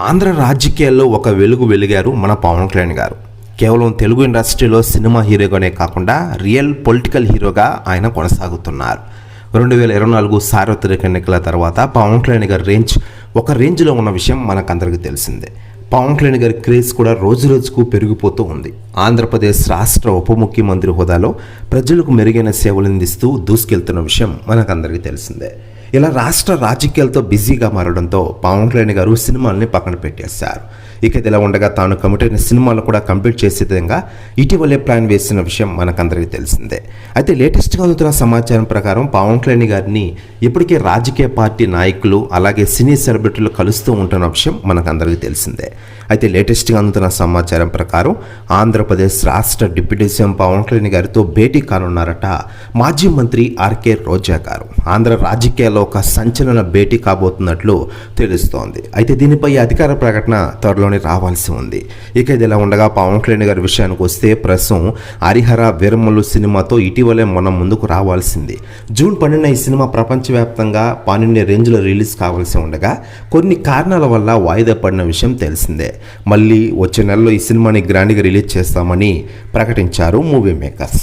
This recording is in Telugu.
ఆంధ్ర రాజకీయాల్లో ఒక వెలుగు వెలిగారు మన పవన్ కళ్యాణ్ గారు. కేవలం తెలుగు ఇండస్ట్రీలో సినిమా హీరోగానే కాకుండా రియల్ పొలిటికల్ హీరోగా ఆయన కొనసాగుతున్నారు. రెండు వేల ఇరవై నాలుగు సార్వత్రిక ఎన్నికల తర్వాత పవన్ కళ్యాణ్ గారి రేంజ్ ఒక రేంజ్లో ఉన్న విషయం మనకందరికీ తెలిసిందే. పవన్ కళ్యాణ్ గారి క్రేజ్ కూడా రోజు రోజుకు పెరిగిపోతూ ఉంది. ఆంధ్రప్రదేశ్ రాష్ట్ర ఉప ముఖ్యమంత్రి హోదాలో ప్రజలకు మెరుగైన సేవలు అందిస్తూ దూసుకెళ్తున్న విషయం మనకందరికీ తెలిసిందే. ఇలా రాష్ట్ర రాజకీయాలతో బిజీగా మారడంతో పవన్ కళ్యాణ్ గారు సినిమాల్ని పక్కన పెట్టేశారు. ఇక ఇలా ఉండగా తాను కమిటైన అయిన సినిమాలు కూడా కంప్లీట్ చేసే విధంగా ఇటీవలే ప్లాన్ వేసిన విషయం మనకందరికీ తెలిసిందే. అయితే లేటెస్ట్గా అందుతున్న సమాచారం ప్రకారం పవన్ కళ్యాణ్ గారిని ఇప్పటికే రాజకీయ పార్టీ నాయకులు అలాగే సినీ సెలబ్రిటీలు కలుస్తూ ఉంటున్న విషయం మనకందరికీ తెలిసిందే. అయితే లేటెస్ట్గా అందుతున్న సమాచారం ప్రకారం ఆంధ్రప్రదేశ్ రాష్ట్ర డిప్యూటీ సీఎం పవన్ కళ్యాణ్ గారితో భేటీ కానున్నారట మాజీ మంత్రి ఆర్కే రోజా గారు. ఆంధ్ర రాజకీయాల్లో ఒక సంచలన భేటీ కాబోతున్నట్లు తెలుస్తోంది. అయితే దీనిపై అధికార ప్రకటన త్వరలోనే రావాల్సి ఉంది. ఇక ఇది ఇలా ఉండగా పవన్ కళ్యాణ్ గారి విషయానికి వస్తే ప్రస్తుతం హరిహర వీరమ్మలు సినిమాతో ఇటీవలే మనం ముందుకు రావాల్సింది. జూన్ పన్నెండున ఈ సినిమా ప్రపంచవ్యాప్తంగా పన్నెండు రేంజ్లో రిలీజ్ కావాల్సి ఉండగా కొన్ని కారణాల వల్ల వాయిదా పడిన విషయం తెలిసిందే. మళ్ళీ వచ్చే నెలలో ఈ సినిమాని గ్రాండ్గా రిలీజ్ చేస్తామని ప్రకటించారు మూవీ మేకర్స్.